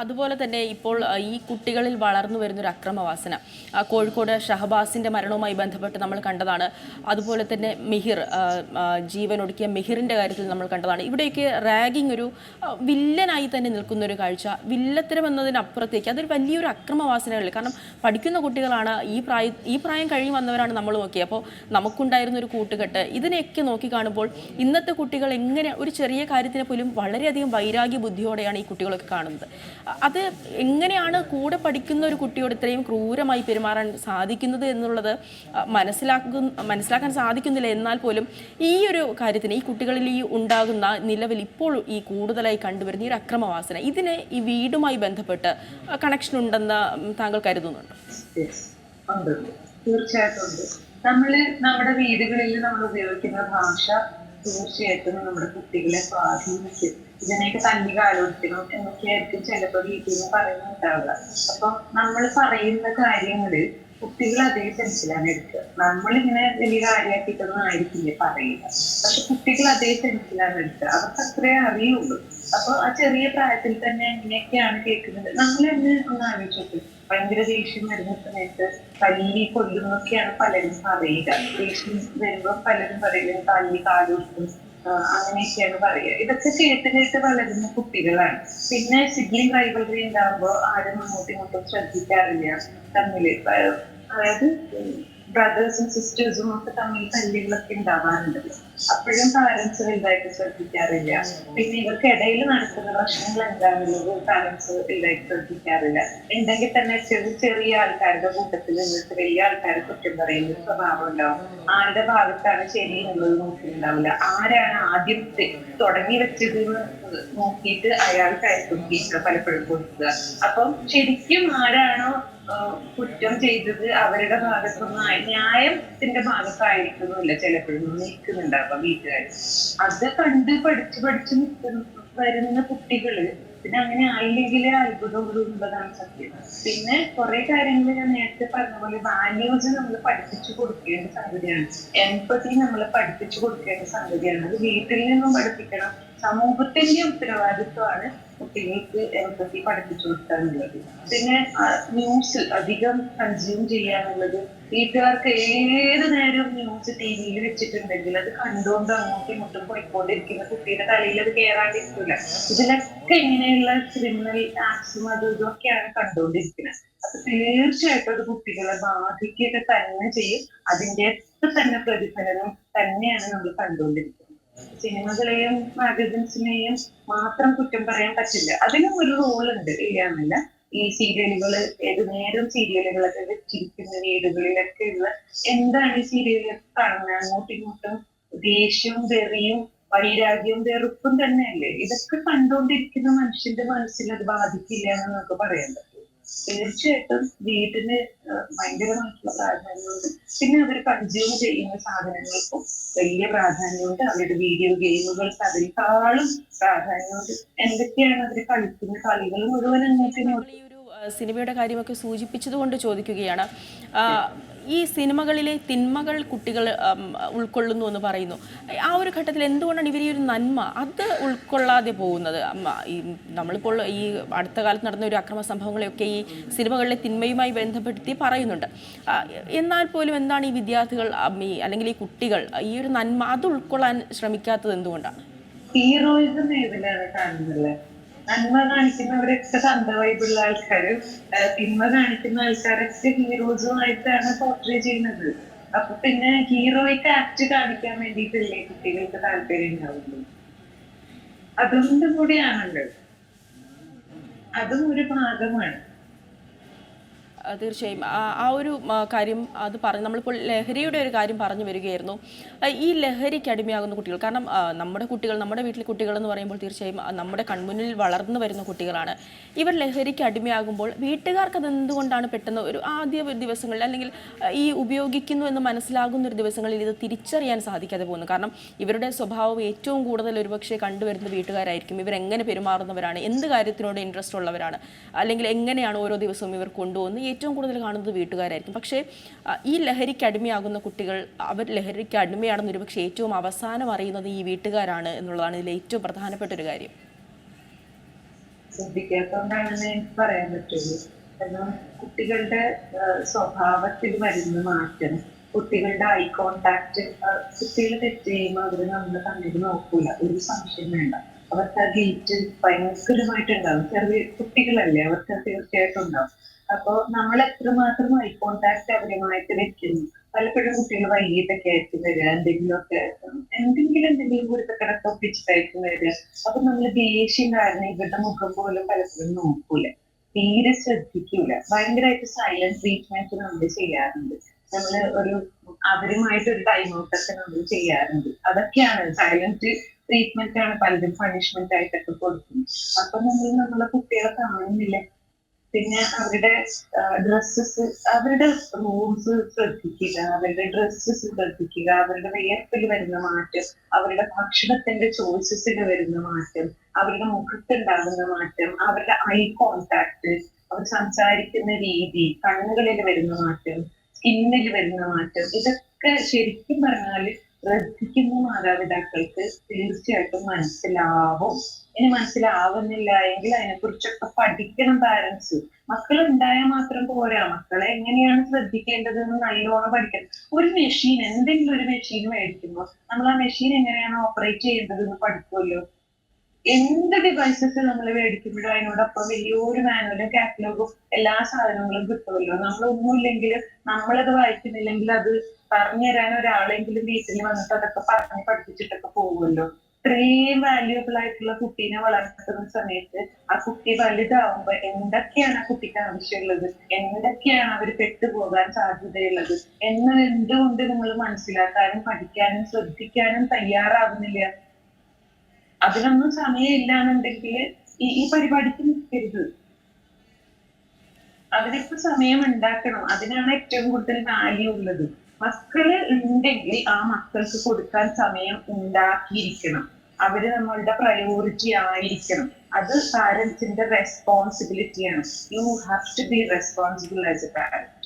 അതുപോലെ തന്നെ ഇപ്പോൾ ഈ കുട്ടികളിൽ വളർന്നു വരുന്നൊരു അക്രമവാസന. കോഴിക്കോട് ഷഹബാസിന്റെ മരണവുമായി ബന്ധപ്പെട്ട് നമ്മൾ കണ്ടതാണ്. അതുപോലെ തന്നെ മിഹിർ ജീവൻ ഒടുക്കിയ മിഹിറിന്റെ കാര്യത്തിൽ നമ്മൾ കണ്ടതാണ്. ഇവിടെയൊക്കെ റാഗിങ് ഒരു വില്ലനായി തന്നെ നിൽക്കുന്ന ഒരു കാഴ്ച. വില്ലത്തരം എന്നതിനപ്പുറത്തേക്ക് അതൊരു വലിയൊരു അക്രമവാസനകളിൽ കാരണം പഠിക്കുന്ന കുട്ടികളാണ് ഈ പ്രായ ഈ പ്രായം കഴിഞ്ഞ് വന്നവരാണ് നമ്മൾ നോക്കിയത് അപ്പോൾ നമുക്കുണ്ടായിരുന്ന ഒരു കൂട്ടുകെട്ട്. ഇതിനെയൊക്കെ നോക്കി കാണുമ്പോൾ ഇന്നത്തെ കുട്ടികൾ എങ്ങനെ ഒരു ചെറിയ കാര്യത്തിനെ പോലും വളരെയധികം വൈരാഗ്യ ബുദ്ധിയോടെയാണ് ഈ കുട്ടികളൊക്കെ കാണുന്നത്. അത് എങ്ങനെയാണ് കൂടെ പഠിക്കുന്ന ഒരു കുട്ടിയോട് ഇത്രയും ക്രൂരമായി പെരുമാറാൻ സാധിക്കുന്നത് എന്നുള്ളത് മനസ്സിലാക്കു മനസ്സിലാക്കാൻ സാധിക്കുന്നില്ല. എന്നാൽ പോലും ഈ ഒരു കാര്യത്തിന് ഈ കുട്ടികളിൽ ഈ ഉണ്ടാകുന്ന നിലവിൽ ഇപ്പോൾ ഈ കൂടുതലായി കണ്ടുവരുന്ന ഈ ഒരു അക്രമവാസന ഇതിന് ഈ വീടുമായി ബന്ധപ്പെട്ട് കണക്ഷൻ ഉണ്ടെന്ന് താങ്കൾ കരുതുന്നുണ്ടോ. തീർച്ചയായിട്ടും നമ്മൾ നമ്മുടെ വീടുകളിൽ നമ്മൾ ഉപയോഗിക്കുന്ന ഭാഷ തീർച്ചയായിട്ടും നമ്മുടെ കുട്ടികളെ സ്വാധീനിക്കും. ഇതിനെയൊക്കെ തല്ലി കാലോടിക്കണം എന്നൊക്കെയായിരിക്കും ചിലപ്പോൾ വീട്ടിൽ നിന്ന് പറയുന്നുണ്ടാവുക അപ്പൊ നമ്മൾ പറയുന്ന കാര്യങ്ങൾ കുട്ടികൾ അതേ സെൻസിലാണ് എടുക്കുക. നമ്മളിങ്ങനെ വലിയ കാര്യമാക്കിയിട്ടൊന്നും ആയിരിക്കില്ല പറയുക. പക്ഷെ കുട്ടികൾ അതേ സെൻസിലാണ് എടുക്കുക. അവർക്ക് അത്രേ അറിയുള്ളൂ. അപ്പൊ ആ ചെറിയ പ്രായത്തിൽ തന്നെ എങ്ങനെയൊക്കെയാണ് കേൾക്കുന്നത്. നമ്മൾ തന്നെ ഒന്ന് ആലോചിച്ചു ഭയങ്കര ദേഷ്യം വരുന്ന സമയത്ത് തല്ലി കൊല്ലുന്നൊക്കെയാണ് പലരും പറയുക. ദേഷ്യം വരുമ്പോ പലരും പറയുന്നത് തല്ലി കാലൊട്ടും അങ്ങനെയൊക്കെയാണ് പറയുക. ഇതൊക്കെ കേട്ട് കേട്ട് വളരുന്ന കുട്ടികളാണ്. പിന്നെ സിബ്ലിംഗ് റൈവലറി ഉണ്ടാകുമ്പോൾ ആരും അങ്ങോട്ടും ഇങ്ങോട്ടും ശ്രദ്ധിക്കാറില്ല തമ്മിൽ. അതായത് ബ്രദേഴ്സും സിസ്റ്റേഴ്സും ഒക്കെ തമ്മിൽ തല്ലുകളൊക്കെ ഉണ്ടാവാറുണ്ട്. അപ്പോഴും പാരന്റ്സ് വലുതായിട്ട് ശ്രദ്ധിക്കാറില്ല. പിന്നെ ഇവർക്ക് ഇടയിൽ നടക്കുന്ന പ്രശ്നങ്ങൾ എന്താണെന്നുള്ളത് പാരന്റ്സ് വലുതായിട്ട് ശ്രദ്ധിക്കാറില്ല. ഉണ്ടെങ്കിൽ തന്നെ ചെറിയ ചെറിയ ആൾക്കാരുടെ കൂട്ടത്തിൽ നിന്നിട്ട് വലിയ ആൾക്കാരെ കുറ്റം പറയുന്ന സ്വഭാവം ഉണ്ടാവും. ആരുടെ ഭാഗത്താണ് ശരി എന്നുള്ളത് നോക്കിയിട്ടുണ്ടാവില്ല. ആരാണ് ആദ്യം തുടങ്ങി വെച്ചത് നോക്കിയിട്ട് അയാൾക്കായിരിക്കും ടീച്ചർ പലപ്പോഴും കൊടുക്കുക. അപ്പം ശരിക്കും ആരാണോ കുറ്റം ചെയ്തത് അവരുടെ ഭാഗത്തൊന്നും ആയി- ന്യായത്തിന്റെ ഭാഗത്തായിരിക്കുന്നില്ല ചിലപ്പോഴും നിൽക്കുന്നുണ്ടാവുക വീട്ടുകാർ അത് കണ്ട് പഠിച്ച് പഠിച്ച് നിൽക്കുന്ന വരുന്ന കുട്ടികൾ പിന്നെ അങ്ങനെ ആയില്ലെങ്കിലേ അത്ഭുതമുള്ളൂ എന്നുള്ളതാണ് സത്യം. പിന്നെ കുറെ കാര്യങ്ങൾ ഞാൻ നേരത്തെ പറഞ്ഞ പോലെ വാല്യൂസ് നമ്മൾ പഠിപ്പിച്ചു കൊടുക്കേണ്ട സംഗതിയാണ്. എംപതി നമ്മൾ പഠിപ്പിച്ചു കൊടുക്കേണ്ട സംഗതിയാണ്. അത് വീട്ടിൽ നിന്നും പഠിപ്പിക്കണം. സമൂഹത്തിന്റെ ഉത്തരവാദിത്വമാണ് കുട്ടികൾക്ക് എളുപ്പത്തിൽ പഠിപ്പിച്ചു കൊടുക്കാന്നുള്ളത് പിന്നെ ന്യൂസ് അധികം കൺസ്യൂം ചെയ്യാന്നുള്ളത് വീട്ടുകാർക്ക് ഏത് നേരവും ന്യൂസ് ടി വിയിൽ വെച്ചിട്ടുണ്ടെങ്കിൽ അത് കണ്ടുകൊണ്ട് അങ്ങോട്ടും ഇങ്ങോട്ടും പോയിക്കൊണ്ടിരിക്കുന്ന കുട്ടിയുടെ തലയിൽ അത് കയറാണ്ടിരിക്കില്ല ഇതിലൊക്കെ ഇങ്ങനെയുള്ള ക്രിമിനൽ ആക്സും അതും ഇതും ഒക്കെയാണ് കണ്ടുകൊണ്ടിരിക്കുന്നത്. അത് തീർച്ചയായിട്ടും അത് കുട്ടികളെ ബാധിക്കുക തന്നെ ചെയ്യും. അതിന്റെ തന്നെ പ്രതിഫലനം തന്നെയാണ് നമ്മൾ കണ്ടുകൊണ്ടിരിക്കുന്നത്. സിനിമകളെയും മാഗസിൻസിനെയും മാത്രം കുറ്റം പറയാൻ പറ്റില്ല. അതിനും ഒരു റോളുണ്ട് ഇല്ലാന്നല്ല ഈ സീരിയലുകൾ ഏത് നേരം സീരിയലുകളൊക്കെ വെച്ചിരിക്കുന്ന വീടുകളിലൊക്കെ ഉള്ള എന്താണ് ഈ സീരിയലൊക്കെ കാണുന്നത്? അങ്ങോട്ടും ഇങ്ങോട്ടും ദേഷ്യവും വെറിയും വൈരാഗ്യവും വെറുപ്പും തന്നെയല്ലേ? ഇതൊക്കെ കണ്ടുകൊണ്ടിരിക്കുന്ന മനുഷ്യന്റെ മനസ്സിൽ അത് ബാധിക്കില്ല എന്ന് നമുക്ക് പറ്റും തീർച്ചയായിട്ടും വീട്ടിന് ഭയങ്കരമായിട്ടുള്ള പ്രാധാന്യമുണ്ട്. പിന്നെ അവർ കൺസ്യൂം ചെയ്യുന്ന സാധനങ്ങൾക്കും വലിയ പ്രാധാന്യമുണ്ട്. അവരുടെ വീഡിയോ ഗെയിമുകൾക്ക് അതിനേക്കാളും പ്രാധാന്യമുണ്ട്. എന്തൊക്കെയാണ് അവർ കളിക്കുന്ന കളികൾ മുഴുവൻ അങ്ങോട്ടും സിനിമയുടെ കാര്യമൊക്കെ സൂചിപ്പിച്ചതുകൊണ്ട് ചോദിക്കുകയാണ്. ഈ സിനിമകളിലെ തിന്മകൾ കുട്ടികൾ ഉൾക്കൊള്ളുന്നു എന്ന് പറയുന്നു. ആ ഒരു ഘട്ടത്തിൽ എന്തുകൊണ്ടാണ് ഇവർ ഒരു നന്മ അത് ഉൾക്കൊള്ളാതെ പോകുന്നത്? ഈ നമ്മളിപ്പോൾ ഈ അടുത്ത കാലത്ത് നടന്ന ഒരു അക്രമ സംഭവങ്ങളെയൊക്കെ ഈ സിനിമകളിലെ തിന്മയുമായി ബന്ധപ്പെടുത്തി പറയുന്നുണ്ട്. എന്നാൽ പോലും എന്താണ് ഈ വിദ്യാർത്ഥികൾ അല്ലെങ്കിൽ ഈ കുട്ടികൾ ഈ ഒരു നന്മ അത് ഉൾക്കൊള്ളാൻ ശ്രമിക്കാത്തത് എന്തുകൊണ്ടാണ്? ഹീറോയിസം ഏതിലാണ് കാണുന്നത് നന്മ കാണിക്കുന്നവരൊക്കെ സന്തവായിട്ടുള്ള ആൾക്കാരും. തിന്മ കാണിക്കുന്ന ആൾക്കാരൊക്കെ ഹീറോസുമായിട്ടാണ് പോർട്രേ ചെയ്യുന്നത്. അപ്പൊ പിന്നെ ഹീറോയ്ക്ക് ആക്ട് കാണിക്കാൻ വേണ്ടിയിട്ടല്ലേ കുട്ടികൾക്ക് താല്പര്യം ഉണ്ടാവുള്ളൂ. അതുകൊണ്ട് കൂടിയാണല്ലോ അതും ഒരു ഭാഗമാണ്. തീർച്ചയായും. ആ ഒരു കാര്യം അത് പറഞ്ഞു നമ്മളിപ്പോൾ ലഹരിയുടെ ഒരു കാര്യം പറഞ്ഞു വരികയായിരുന്നു. ഈ ലഹരിക്ക് അടിമയാകുന്ന കുട്ടികൾ കാരണം നമ്മുടെ കുട്ടികൾ നമ്മുടെ വീട്ടിലെ കുട്ടികൾ എന്ന് പറയുമ്പോൾ തീർച്ചയായും നമ്മുടെ കൺമുന്നിൽ വളർന്നു വരുന്ന കുട്ടികളാണ്. ഇവർ ലഹരിക്ക് അടിമയാകുമ്പോൾ വീട്ടുകാർക്ക് അത് എന്തുകൊണ്ടാണ് പെട്ടെന്ന് ഒരു ആദ്യ ദിവസങ്ങളിൽ അല്ലെങ്കിൽ ഈ ഉപയോഗിക്കുന്നു എന്ന് മനസ്സിലാകുന്ന ഒരു ദിവസങ്ങളിൽ ഇത് തിരിച്ചറിയാൻ സാധിക്കാതെ പോകുന്നു. കാരണം ഇവരുടെ സ്വഭാവം ഏറ്റവും കൂടുതൽ ഒരുപക്ഷെ കണ്ടുവരുന്ന വീട്ടുകാരായിരിക്കും. ഇവർ എങ്ങനെ പെരുമാറുന്നവരാണ്? എന്ത് കാര്യത്തിനോട് ഇൻട്രസ്റ്റ് ഉള്ളവരാണ്? അല്ലെങ്കിൽ എങ്ങനെയാണ് ഓരോ ദിവസവും ഇവർ കൊണ്ടുപോകുന്നത്? ഏറ്റവും കൂടുതൽ കാണുന്നത് വീട്ടുകാരായിരിക്കും. പക്ഷേ ഈ ലഹരിക്ക് അടിമയാകുന്ന കുട്ടികൾ അവർ ലഹരിക്ക് അടിമയാണെന്ന് ഒരുപക്ഷെ ഏറ്റവും അവസാനം അറിയുന്നത് ഈ വീട്ടുകാരാണ് എന്നുള്ളതാണ് ഇതിലെ ഏറ്റവും പ്രധാനപ്പെട്ട ഒരു കാര്യം. പറയാൻ കുട്ടികളുടെ സ്വഭാവത്തിൽ വരുന്ന മാറ്റം കുട്ടികളുടെ ഐ കോണ്ടാക്ട് കുട്ടികൾ തെറ്റ് ചെയ്യുമ്പോൾ അവർ നമ്മളെ കണ്ണിൽ നോക്കൂല. ഒരു സംശയം വേണ്ട. അവർക്ക് ആ ഗേറ്റ് ഭയങ്കരമായിട്ടുണ്ടാവും. ചെറിയ കുട്ടികളല്ലേ അവർക്ക് തീർച്ചയായിട്ടും ഉണ്ടാവും. അപ്പൊ നമ്മൾ എത്രമാത്രം ഐ കോൺടാക്ട് അവരുമായിട്ട് വെക്കുന്നു? പലപ്പോഴും കുട്ടികൾ വൈകിട്ടൊക്കെ ആയിരിക്കും വരിക. എന്തെങ്കിലുമൊക്കെ എന്തെങ്കിലും എന്തെങ്കിലും കുരുത്തക്കിടക്കം ഒപ്പിച്ചിട്ടായിരിക്കും വരിക. അപ്പൊ നമ്മൾ ദേഷ്യം കാരണം ഇവരുടെ മുഖം പോലും പലപ്പോഴും നോക്കൂല. തീരെ ശ്രദ്ധിക്കൂല. ഭയങ്കരമായിട്ട് സൈലന്റ് ട്രീറ്റ്മെന്റ് നമ്മൾ ചെയ്യാറുണ്ട്. നമ്മൾ ഒരു അവരുമായിട്ട് ഒരു ടൈം ഔട്ടൊക്കെ നമ്മൾ ചെയ്യാറുണ്ട്. അതൊക്കെയാണ് സൈലന്റ് ട്രീറ്റ്മെന്റ് ആണ് പലരും പണിഷ്മെന്റ് ആയിട്ടൊക്കെ കൊടുക്കുന്നത്. അപ്പൊ നമ്മൾ നമ്മളെ കുട്ടികളെ കാണുന്നില്ല. പിന്നെ അവരുടെ ഡ്രസ്സസ് അവരുടെ റൂംസ് ശ്രദ്ധിക്കുക അവരുടെ ഡ്രസ്സസ് ശ്രദ്ധിക്കുക അവരുടെ വിയർപ്പിൽ വരുന്ന മാറ്റം അവരുടെ ഭക്ഷണത്തിന്റെ ചോയ്സസിൽ വരുന്ന മാറ്റം അവരുടെ മുഖത്തുണ്ടാകുന്ന മാറ്റം അവരുടെ ഐ കോണ്ടാക്ട് അവർ സംസാരിക്കുന്ന രീതി കണ്ണുകളിൽ വരുന്ന മാറ്റം സ്കിന്നിൽ വരുന്ന മാറ്റം ഇതൊക്കെ ശരിക്കും പറഞ്ഞാൽ ശ്രദ്ധിക്കുന്ന മാതാപിതാക്കൾക്ക് തീർച്ചയായിട്ടും മനസ്സിലാവും. ഇനി മനസ്സിലാവുന്നില്ല എങ്കിൽ അതിനെക്കുറിച്ചൊക്കെ പഠിക്കണം പാരന്റ്സ് മക്കൾ ഉണ്ടായാൽ മാത്രം പോരാ. മക്കളെ എങ്ങനെയാണ് ശ്രദ്ധിക്കേണ്ടതെന്ന് നല്ലോണം പഠിക്കണം. ഒരു മെഷീൻ എന്തെങ്കിലും ഒരു മെഷീൻ മേടിക്കുമ്പോൾ നമ്മൾ ആ മെഷീൻ എങ്ങനെയാണ് ഓപ്പറേറ്റ് ചെയ്യേണ്ടതെന്ന് പഠിക്കുമല്ലോ? എന്ത് ഡിവൈസസ് നമ്മൾ മേടിക്കുമ്പോഴും അതിനോടൊപ്പം വലിയൊരു മാനുവലും കാറ്റലോഗും എല്ലാ സാധനങ്ങളും കിട്ടുമല്ലോ? നമ്മളൊന്നുമില്ലെങ്കിൽ നമ്മളത് വായിക്കുന്നില്ലെങ്കിൽ അത് പറഞ്ഞു തരാൻ ഒരാളെങ്കിലും വീട്ടിൽ വന്നിട്ട് അതൊക്കെ പറഞ്ഞ് പഠിപ്പിച്ചിട്ടൊക്കെ പോകുമല്ലോ? ഇത്രയും വാല്യൂബിൾ ആയിട്ടുള്ള കുട്ടീനെ വളർത്തുന്ന സമയത്ത് ആ കുട്ടി വലുതാവുമ്പോ എന്തൊക്കെയാണ് ആ കുട്ടിക്ക് ആവശ്യമുള്ളത്? എന്തൊക്കെയാണ് അവർ പെട്ടുപോകാൻ സാധ്യതയുള്ളത്? എന്ന് എന്തുകൊണ്ട് നമ്മൾ മനസ്സിലാക്കാനും പഠിക്കാനും ശ്രദ്ധിക്കാനും തയ്യാറാവുന്നില്ല? അതിനൊന്നും സമയമില്ലാന്നുണ്ടെങ്കിൽ ഈ ഈ പരിപാടിക്ക് നിൽക്കരുത്. അതിനിപ്പോ സമയം ഉണ്ടാക്കണം അതിനാണ് ഏറ്റവും കൂടുതൽ വാല്യൂ ഉള്ളത്. മക്കൾ ഉണ്ടെങ്കിൽ ആ മക്കൾക്ക് കൊടുക്കാൻ സമയം ഉണ്ടാക്കിയിരിക്കണം. അവർ നമ്മളുടെ പ്രയോറിറ്റി ആയിരിക്കണം. അത് പാരന്റ്സിന്റെ റെസ്പോൺസിബിലിറ്റിയാണ് you have to be responsible as a parent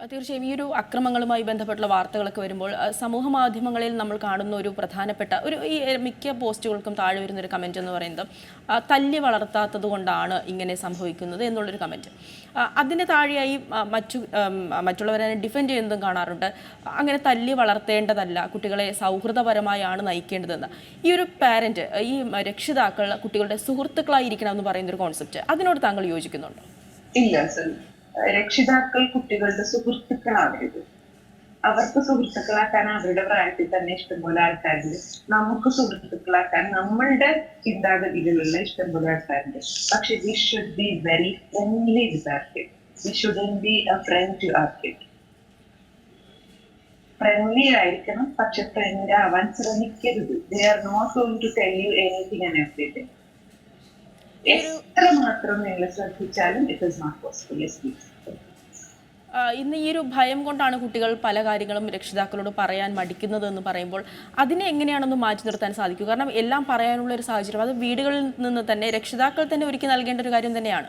തീർച്ചയായും ഈ ഒരു അക്രമങ്ങളുമായി ബന്ധപ്പെട്ടുള്ള വാർത്തകളൊക്കെ വരുമ്പോൾ സമൂഹ മാധ്യമങ്ങളിൽ നമ്മൾ കാണുന്ന ഒരു പ്രധാനപ്പെട്ട ഒരു ഈ മിക്ക പോസ്റ്റുകൾക്കും താഴെ വരുന്ന ഒരു കമന്റ് എന്ന് പറയുന്നത് തല്ലി വളർത്താത്തത് കൊണ്ടാണ് ഇങ്ങനെ സംഭവിക്കുന്നത് എന്നുള്ളൊരു കമന്റ് അതിന് താഴെയായി മറ്റു മറ്റുള്ളവരെ ഡിഫെൻഡ് ചെയ്യുന്നതും കാണാറുണ്ട്. അങ്ങനെ തല്ലി വളർത്തേണ്ടതല്ല കുട്ടികളെ സൗഹൃദപരമായാണ് നയിക്കേണ്ടതെന്ന്. ഈ ഒരു പാരന്റ് ഈ രക്ഷിതാക്കൾ കുട്ടികളുടെ സുഹൃത്തുക്കളായിരിക്കണം എന്ന് പറയുന്ന ഒരു കോൺസെപ്റ്റ് അതിനോട് താങ്കൾ യോജിക്കുന്നുണ്ടോ? ഇല്ല സർ. രക്ഷിതാക്കൾ കുട്ടികളുടെ സുഹൃത്തുക്കളാവരുത് അവർക്ക് സുഹൃത്തുക്കളാക്കാൻ അവരുടെ പ്രായത്തിൽ തന്നെ ഇഷ്ടംപോലെ ആൾക്കാരുണ്ട്. നമുക്ക് സുഹൃത്തുക്കളാക്കാൻ നമ്മളുടെ ചിന്താഗതിയിലുള്ള ഇഷ്ടംപോലെ ആൾക്കാരുണ്ട്. പക്ഷെ we should be very friendly with our kid we shouldn't be a friend to our kid friendly ആയിരിക്കണം പക്ഷെ ഫ്രണ്ട് ആവാൻ ശ്രമിക്കരുത്. They are not going to tell you anything and everything എത്ര മാത്രം നിങ്ങൾ ശ്രദ്ധിച്ചാലും ഇറ്റ് ഇസ് നോട്ട് പോസിബിൾ ഇന്ന് ഈ ഒരു ഭയം കൊണ്ടാണ് കുട്ടികൾ പല കാര്യങ്ങളും രക്ഷിതാക്കളോട് പറയാൻ മടിക്കുന്നത് എന്ന് പറയുമ്പോൾ അതിനെ എങ്ങനെയാണെന്ന് മാറ്റി നിർത്താൻ സാധിക്കും? കാരണം എല്ലാം പറയാനുള്ള ഒരു സാഹചര്യം അത് വീടുകളിൽ നിന്ന് തന്നെ രക്ഷിതാക്കൾ തന്നെ ഒരുക്കി നൽകേണ്ട ഒരു കാര്യം തന്നെയാണ്.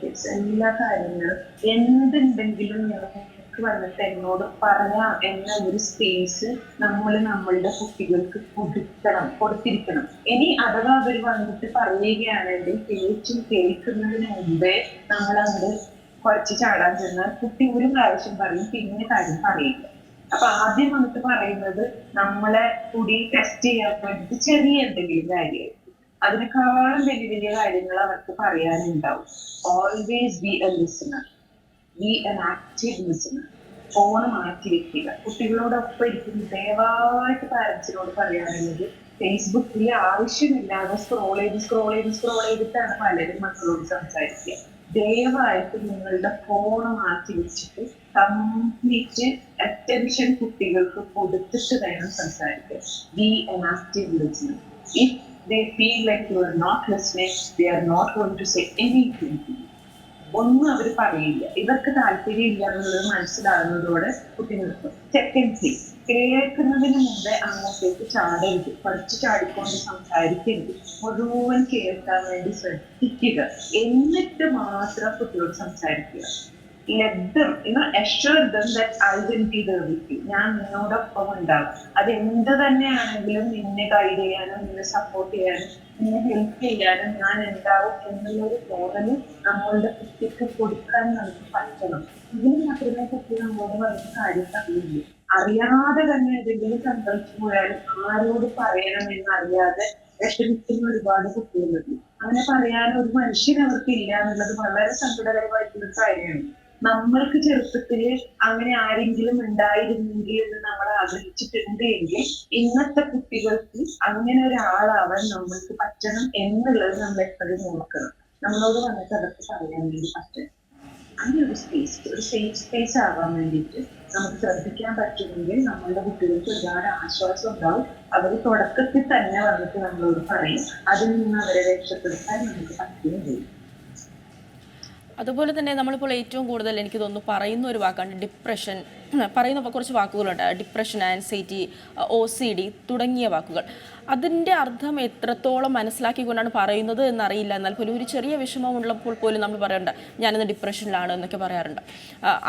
കിഡ്സ് എല്ലാ കാര്യങ്ങളും എന്തുണ്ടെങ്കിലും നിങ്ങൾക്ക് വന്നിട്ട് എന്നോട് പറയാം എന്ന ഒരു സ്പേസ് നമ്മൾ നമ്മളുടെ കുട്ടികൾക്ക് കൊടുക്കണം കൊടുത്തിരിക്കണം. ഇനി അഥവാ അവർ വന്നിട്ട് പറയുകയാണെങ്കിൽ തികച്ചും കേൾക്കുന്നതിന് മുമ്പേ നമ്മൾ അവിടെ കുറച്ച് ചാടാൻ ചെന്നാൽ കുട്ടി ഒരു പ്രാവശ്യം പറയും പിന്നെ കാര്യം പറയില്ല. അപ്പൊ ആദ്യം വന്നിട്ട് പറയുന്നത് നമ്മളെ കൂടി ടെസ്റ്റ് ചെയ്യാൻ വേണ്ടിട്ട് ചെറിയ എന്തെങ്കിലും കാര്യം അതിനേക്കാളും വലിയ വലിയ കാര്യങ്ങൾ അവർക്ക് പറയാനുണ്ടാവും. Always be a listener be an active listener phone മാറ്റി വെക്കുക. കുട്ടികളോടൊപ്പം ഇരിക്കുന്ന. ദയവായിട്ട് പാരന്റ്സിനോട് പറയാറുള്ളത് ഫേസ്ബുക്കിൽ ആവശ്യമില്ലാതെ സ്ക്രോൾ ചെയ്ത് സ്ക്രോൾ ചെയ്ത് സ്ക്രോൾ ചെയ്തിട്ടാണ് പലരും മക്കളോട് സംസാരിക്കുക. ദയവായിട്ട് നിങ്ങളുടെ ഫോൺ മാറ്റി വെച്ചിട്ട് കംപ്ലീറ്റ് അറ്റൻഷൻ കുട്ടികൾക്ക് കൊടുത്തിട്ട് വേണം സംസാരിക്കുക be an active listener if they feel like you are not listening they are not going to say you. ഒന്നും അവർ പറയില്ല. ഇവർക്ക് താല്പര്യം ഇല്ല എന്നുള്ളത് മനസ്സിലാകുന്നതോടെ കുട്ടി നിർത്തും. സെക്കൻഡ് തിങ് കേൾക്കുന്നതിന് മുമ്പേ അങ്ങോട്ടേക്ക് ചാടരുത്. കുറച്ച് ചാടിക്കൊണ്ട് സംസാരിക്കരുത്. മുഴുവൻ കേൾക്കാൻ വേണ്ടി ശ്രദ്ധിക്കുക. എന്നിട്ട് മാത്രം കുട്ടിയോട് സംസാരിക്കുക. assure them that I will be there with you. ഞാൻ നിന്നോടൊപ്പം ഉണ്ടാവും. അത് എന്ത് തന്നെയാണെങ്കിലും നിന്നെ ഗൈഡ് ചെയ്യാനും നിന്നെ സപ്പോർട്ട് ചെയ്യാനും നിന്നെ ഹെൽപ്പ് ചെയ്യാനും ഞാൻ ഉണ്ടാവും എന്നുള്ളൊരു തോന്നൽ നമ്മളുടെ കുട്ടിക്ക് കൊടുക്കാൻ നമുക്ക് പറ്റണം. ഇതിന് മാത്രമേ കുട്ടി നമ്മളോട് പറഞ്ഞ കാര്യം അറിയുള്ളൂ അറിയാതെ തന്നെ എന്തെങ്കിലും സംഭവിച്ചു പോയാലും ആരോട് പറയണം എന്നറിയാതെ വിഷമിക്കുന്ന ഒരുപാട് കുട്ടികളുണ്ട്. അങ്ങനെ പറയാൻ ഒരു മനുഷ്യൻ അവർക്ക് ഇല്ല എന്നുള്ളത് വളരെ സങ്കടകരമായിട്ടുള്ള കാര്യമാണ്. നമ്മൾക്ക് ചെറുപ്പത്തിൽ അങ്ങനെ ആരെങ്കിലും ഉണ്ടായിരുന്നെങ്കിൽ എന്ന് നമ്മൾ ആഗ്രഹിച്ചിട്ടുണ്ട് എങ്കിൽ ഇന്നത്തെ കുട്ടികൾക്ക് അങ്ങനെ ഒരാളാവാൻ നമ്മൾക്ക് പറ്റണം എന്നുള്ളത് നമ്മൾ എപ്പോഴും നോക്കണം നമ്മളോട് വന്നിട്ട് അതൊക്കെ പറയാൻ വേണ്ടി പറ്റണം അങ്ങനെ ഒരു സ്പേസ് ഒരു സേഫ് സ്പേസ് ആവാൻ വേണ്ടിയിട്ട് നമുക്ക് ശ്രദ്ധിക്കാൻ പറ്റുമെങ്കിൽ നമ്മളുടെ കുട്ടികൾക്ക് ഒരുപാട് ആശ്വാസം ഉണ്ടാവും. അവർ തുടക്കത്തിൽ തന്നെ വന്നിട്ട് നമ്മളോട് പറയും. അതിൽ നിന്ന് അവരെ രക്ഷപ്പെടുത്താൻ നമുക്ക് പറ്റുകയും ചെയ്യും. അതുപോലെ തന്നെ നമ്മളിപ്പോൾ ഏറ്റവും കൂടുതൽ എനിക്ക് തോന്നുന്നു പറയുന്ന ഒരു വാക്കാണ് ഡിപ്രഷൻ പറയുന്ന കുറച്ച് വാക്കുകളുണ്ട്. Depression anxiety O C D തുടങ്ങിയ വാക്കുകൾ. അതിന്റെ അർത്ഥം എത്രത്തോളം മനസ്സിലാക്കിക്കൊണ്ടാണ് പറയുന്നത് എന്നറിയില്ല. എന്നാൽ പോലും ഒരു ചെറിയ വിഷമം ഉള്ളപ്പോൾ പോലും നമ്മൾ പറയാറുണ്ട് ഞാനിന്ന് ഡിപ്രഷനിലാണ് എന്നൊക്കെ പറയാറുണ്ട്.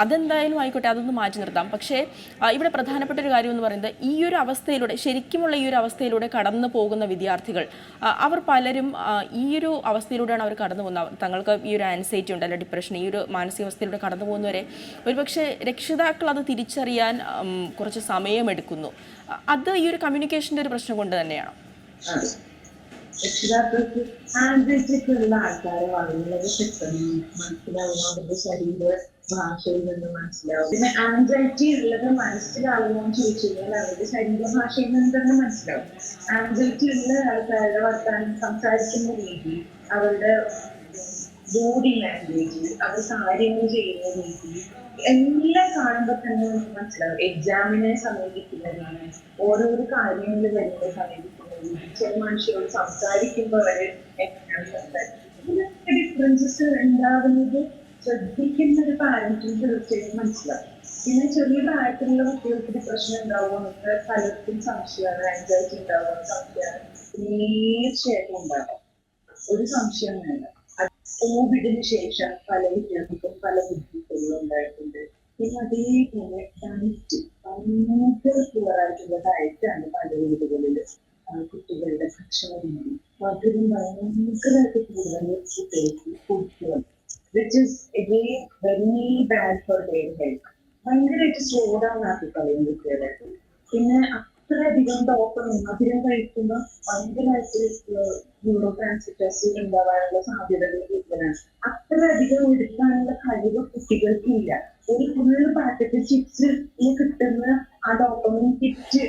അതെന്തായാലും ആയിക്കോട്ടെ അതൊന്ന് മാറ്റി നിർത്താം. പക്ഷേ ഇവിടെ പ്രധാനപ്പെട്ട ഒരു കാര്യം എന്ന് പറയുന്നത് ഈ ഒരു അവസ്ഥയിലൂടെ ശരിക്കുമുള്ള ഈ ഒരു അവസ്ഥയിലൂടെ കടന്നു പോകുന്ന വിദ്യാർത്ഥികൾ അവർ പലരും ഈ ഒരു അവസ്ഥയിലൂടെയാണ് അവർ കടന്നു പോകുന്നത്. തങ്ങൾക്ക് ഈ ഒരു ആൻസൈറ്റി ഉണ്ട് അല്ലെങ്കിൽ ഡിപ്രഷൻ ഈ ഒരു മാനസികാവസ്ഥയിലൂടെ കടന്നു പോകുന്നവരെ. ഒരുപക്ഷെ രക്ഷിതാക്കൾ അത് തിരിച്ചറിയാൻ കുറച്ച് സമയമെടുക്കുന്നു. അത് ഈ ഒരു കമ്മ്യൂണിക്കേഷന്റെ ഒരു പ്രശ്നം കൊണ്ട് തന്നെയാണ്? ഭാഷയിൽ നിന്ന് മനസ്സിലാവും പിന്നെ ആൻസൈറ്റി ഉള്ളത് മനസ്സിലാവുമോ എന്ന് ചോദിച്ചു കഴിഞ്ഞാൽ അവരുടെ ശരീര ഭാഷയിൽ നിന്ന് തന്നെ മനസ്സിലാവും. ആൻസൈറ്റി ഉള്ള ആൾക്കാരുടെ വർത്താനം സംസാരിക്കുന്ന രീതി അവരുടെ ബോഡി ലാംഗ്വേജ് അവർ കാര്യങ്ങൾ ചെയ്യുന്ന രീതി എല്ലാം കാണുമ്പോൾ തന്നെ നമുക്ക് മനസ്സിലാവും. എക്സാമിനെ സമീപിക്കുന്നതാണ് ഓരോരോ കാര്യങ്ങളിൽ വരുന്നത് സമീപിക്കുന്ന രീതി ചില മനുഷ്യരോട് സംസാരിക്കുമ്പോൾ അവർ എങ്ങനെയാണ് സംസാരിക്കുന്നത്? ഡിഫറൻസസ് ഉണ്ടാകുന്നത് ശ്രദ്ധിക്കുന്ന ഒരു പാരന്റിന് തീർച്ചയായും മനസ്സിലാവും. പിന്നെ ചെറിയ പ്രായത്തിലുള്ള കുട്ടികൾക്ക് ഡിപ്രഷൻ ഉണ്ടാവുമോ നമുക്ക് പലർക്കും സംശയമാണ് ആൻസൈറ്റി ഉണ്ടാവുമോ സംശയമാണ് തീർച്ചയായിട്ടും ഉണ്ടാവും. ഒരു സംശയം വേണ്ട. കോവിഡിന് ശേഷം പല വിദ്യാർത്ഥികൾക്കും പല ബുദ്ധിമുട്ടുകളും ഉണ്ടായിട്ടുണ്ട്. പിന്നെ അതേപോലെ ഡയറ്റ് ഭയങ്കര പുവറായിട്ടുള്ള ഡയറ്റാണ് പല വീടുകളിൽ കുട്ടികളുടെ ഭക്ഷണ രീതി മധുരം ഭയങ്കരമായിട്ട് കൂടുതൽ കുട്ടികൾക്ക് കൊടുക്കുക which is again very bad for their health ഭയങ്കരമായിട്ട് സ്ലോ ഡൗൺ ആക്കി കളയും കുട്ടികളെ. പിന്നെ അത്രയധികം ഡോക്ടർ അധികം കഴിക്കുന്ന ഭയങ്കരമായിട്ട് ന്യൂറോ ട്രാൻസ്മിറ്റേഴ്സ് ഉണ്ടാവാനുള്ള സാധ്യതകൾ കൂടുതലാണ്. അത്രയധികം എടുക്കാനുള്ള കഴിവ് കുട്ടികൾക്കില്ല. ഒരു ഫുള്ള് പാക്കറ്റ് ചിപ്സ് ഈ കിട്ടുന്ന ആ ഡോക്ടറിന് കിറ്റ്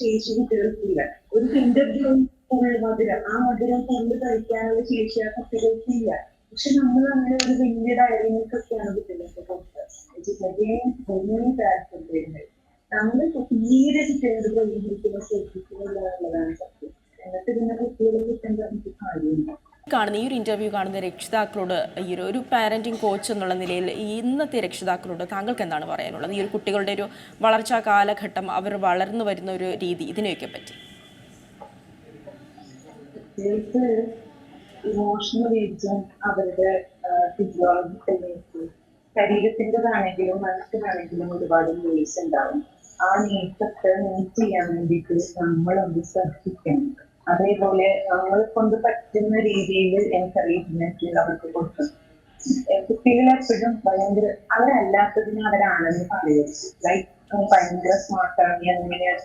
ശേഷി കുട്ടികൾക്കില്ല. ഒരു കിൻഡർ ജോയ് ഫുൾ മധുരം ആ മധുരം ഫുള്ള് കഴിക്കാനുള്ള ശേഷി ആ കുട്ടികൾക്കില്ല. പക്ഷെ നമ്മൾ അങ്ങനെ ഒരു വലിയ ഡയറി മിൽക്കൊക്കെയാണ് കുട്ടികൾക്ക് കൊടുത്തത്. നമ്മൾ തീരെ കുട്ടികളുടെ പ്രയോഗിക്കുന്ന ശ്രദ്ധിക്കുന്നില്ല എന്നുള്ളതാണ് സത്യം. എന്നിട്ട് പിന്നെ കുട്ടികളെ കുറ്റം പറഞ്ഞിട്ട് കാര്യമില്ല. കാണുന്ന ഈ ഒരു ഇന്റർവ്യൂ കാണുന്ന രക്ഷിതാക്കളോട് ഈ ഒരു ഒരു പാരന്റിംഗ് കോച്ച് എന്നുള്ള നിലയിൽ ഇന്നത്തെ രക്ഷിതാക്കളോട് താങ്കൾക്ക് എന്താണ് പറയാനുള്ളത്? ഈ ഒരു കുട്ടികളുടെ ഒരു വളർച്ചാ കാലഘട്ടം അവർ വളർന്നു വരുന്ന ഒരു രീതി ഇതിനെയൊക്കെ പറ്റി. കുട്ടികൾക്ക് ഇമോഷണൽ ഏജും അവരുടെ ഫിസിയോളജിക്കൽ നീഡ്സും ശരീരത്തിന്റെതാണെങ്കിലും മനസ്സിനാണെങ്കിലും ഒരുപാട് ഉണ്ടാവും. ആ നീഡ്സ് ഒക്കെ മീറ്റ് ചെയ്യാൻ വേണ്ടിയിട്ട് നമ്മളൊന്ന് ശ്രദ്ധിക്കണം. അതേപോലെ നമ്മളെ കൊണ്ട് പറ്റുന്ന രീതിയിൽ എൻകറേജ്മെന്റ് അവർക്ക് കൊടുക്കണം. ഏഹ് കുട്ടികളെ എപ്പോഴും ഭയങ്കര അവരല്ലാത്തതിന് അവരാണെന്ന് പറയരുത് ലൈക്ക് ഭയങ്കര സ്മാർട്ടാണ് അങ്ങനെയാണ്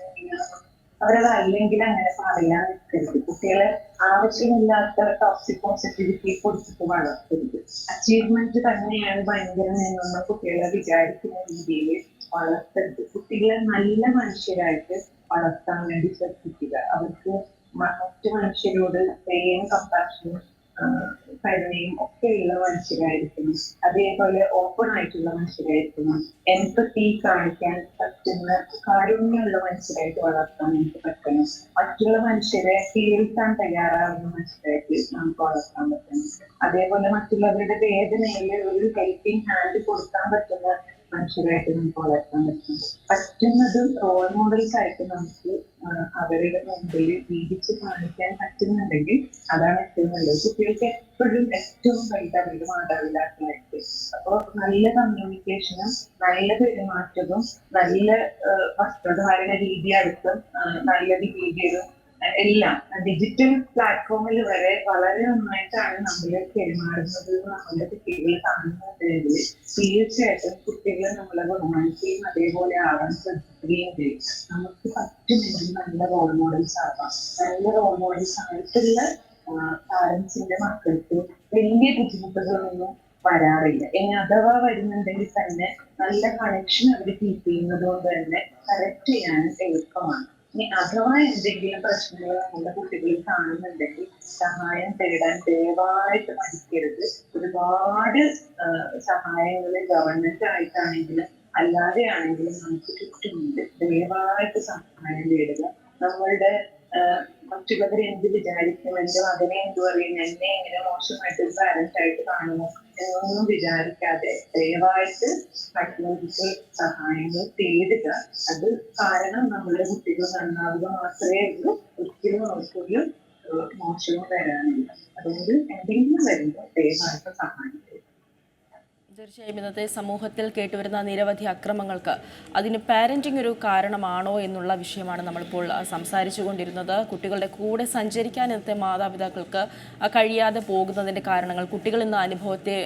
അവരത് അല്ലെങ്കിൽ അങ്ങനെ പറയാൻ നിൽക്കരുത്. കുട്ടികളെ ആവശ്യമില്ലാത്ത ടോക്സിക് പോസിറ്റിവിറ്റി കൊടുത്തിട്ട് വളർത്തരുത്. അച്ചീവ്മെന്റ് തന്നെയാണ് ഭയങ്കര എന്നൊന്നും കുട്ടികളെ വിചാരിക്കുന്ന രീതിയിൽ വളർത്തരുത്. കുട്ടികളെ നല്ല മനുഷ്യരായിട്ട് വളർത്താൻ വേണ്ടി ശ്രദ്ധിക്കുക. അവർക്ക് മറ്റു മനുഷ്യരോട് പ്രേം കമ്പാഷനും കരുണയും ഒക്കെയുള്ള മനുഷ്യരായിരിക്കണം. അതേപോലെ ഓപ്പൺ ആയിട്ടുള്ള മനുഷ്യരായിരിക്കണം. എംപത്തി കാണിക്കാൻ പറ്റുന്ന കാരുണ്യമുള്ള മനുഷ്യരായിട്ട് വളർത്താൻ നമുക്ക് പറ്റണം. മറ്റുള്ള മനുഷ്യരെ കേൾക്കാൻ തയ്യാറാവുന്ന മനുഷ്യരായിട്ട് നമുക്ക് വളർത്താൻ പറ്റണം. അതേപോലെ മറ്റുള്ളവരുടെ വേദനയിൽ ഒരു ഹെൽപ്പിംഗ് ഹാൻഡ് കൊടുക്കാൻ പറ്റുന്ന മനുഷ്യരായിട്ട് നമുക്ക് വളർത്താൻ പറ്റും പറ്റുന്നതും റോൾ മോഡൽസ് ആയിട്ട് നമുക്ക് അവരുടെ മുമ്പിൽ ജീവിച്ച് കാണിക്കാൻ പറ്റുന്നുണ്ടെങ്കിൽ അതാണ് ഏറ്റവും നല്ലത്. കുട്ടികൾക്ക് എപ്പോഴും ഏറ്റവും വലുത് അവരുടെ മാതാപിതാക്കളായിട്ട്. അപ്പൊ നല്ല കമ്മ്യൂണിക്കേഷനും നല്ല പെരുമാറ്റവും നല്ല വസ്ത്രധാരണ രീതി അടുത്തും നല്ല ബിഹേവിയറും എല്ലാം. ഡിജിറ്റൽ പ്ലാറ്റ്ഫോമിൽ വരെ വളരെ നന്നായിട്ടാണ് നമ്മൾ പെരുമാറുന്നത് നമ്മുടെ കുട്ടികൾ കാണുന്നതിൽ തീർച്ചയായിട്ടും കുട്ടികൾ നമ്മളെ ബഹുമാനിക്കുകയും അതേപോലെ ആവാൻ ശ്രദ്ധിക്കുകയും ചെയ്യും. നമുക്ക് പറ്റുമെങ്കിൽ നല്ല റോൾ മോഡൽസ് ആവാം. നല്ല റോൾ മോഡൽസ് ആയിട്ടുള്ള പാരന്റ്സിന്റെ മക്കൾക്ക് വലിയ ബുദ്ധിമുട്ടുകളൊന്നും വരാറില്ല. ഇനി അഥവാ വരുന്നുണ്ടെങ്കിൽ തന്നെ നല്ല കണക്ഷൻ അവർ കീപ്പ് ചെയ്യുന്നത് കൊണ്ട് തന്നെ കറക്റ്റ് ചെയ്യാനും എളുപ്പമാണ്. അഥവാ എന്തെങ്കിലും പ്രശ്നങ്ങൾ നമ്മുടെ കുട്ടികളിൽ കാണുന്നുണ്ടെങ്കിൽ സഹായം തേടാൻ ദയവായിട്ട് മടിക്കരുത്. ഒരുപാട് സഹായങ്ങൾ ഗവൺമെന്റ് ആയിട്ടാണെങ്കിലും അല്ലാതെ ആണെങ്കിലും നമുക്ക് ചുറ്റുമുണ്ട് ദയവായിട്ട് സഹായം തേടുക. നമ്മളുടെ മറ്റുള്ളവർ എന്ത് വിചാരിക്കും എന്റെ മകനെ എന്ത് പറയും എന്നെ എങ്ങനെ മോശമായിട്ട് പാരന്റ് ആയിട്ട് കാണുന്നു എന്നൊന്നും വിചാരിക്കാതെ ദയവായിട്ട് സൈക്കോളജിക്കൽ സഹായങ്ങൾ തേടുക. അത് കാരണം നമ്മുടെ കുട്ടികൾ നന്നാവുക മാത്രമേ ഉള്ളൂ. ഒരിക്കലും അവർക്കൊരു മോശമോ വരാനില്ല. അതുകൊണ്ട് എന്തെങ്കിലും വരുമ്പോൾ ദയവായിട്ട് സഹായം തേടുക തീർച്ചയായും ഇന്നത്തെ സമൂഹത്തിൽ കേട്ടുവരുന്ന നിരവധി അക്രമങ്ങൾക്ക് അതിന് പാരന്റിംഗ് ഒരു കാരണമാണോ എന്നുള്ള വിഷയമാണ് നമ്മളിപ്പോൾ സംസാരിച്ചു കൊണ്ടിരുന്നത് കുട്ടികളുടെ കൂടെ സഞ്ചരിക്കാൻ ഇന്നത്തെ മാതാപിതാക്കൾക്ക് കഴിയാതെ പോകുന്നതിന്റെ കാരണങ്ങൾ കുട്ടികൾ ഇന്ന് അനുഭവത്തെ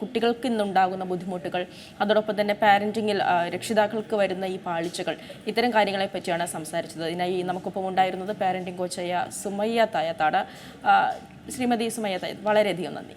കുട്ടികൾക്ക് ഇന്നുണ്ടാകുന്ന ബുദ്ധിമുട്ടുകൾ അതോടൊപ്പം തന്നെ പാരന്റിങ്ങിൽ രക്ഷിതാക്കൾക്ക് വരുന്ന ഈ പാളിച്ചകൾ ഇത്തരം കാര്യങ്ങളെ പറ്റിയാണ് സംസാരിച്ചത്. ഇതിനായി നമുക്കൊപ്പം ഉണ്ടായിരുന്നത് പാരന്റിംഗ് കോച്ചായ സുമയ്യ തായത്താട്. ശ്രീമതി സുമയ്യ തായത്ത് വളരെയധികം നന്ദി.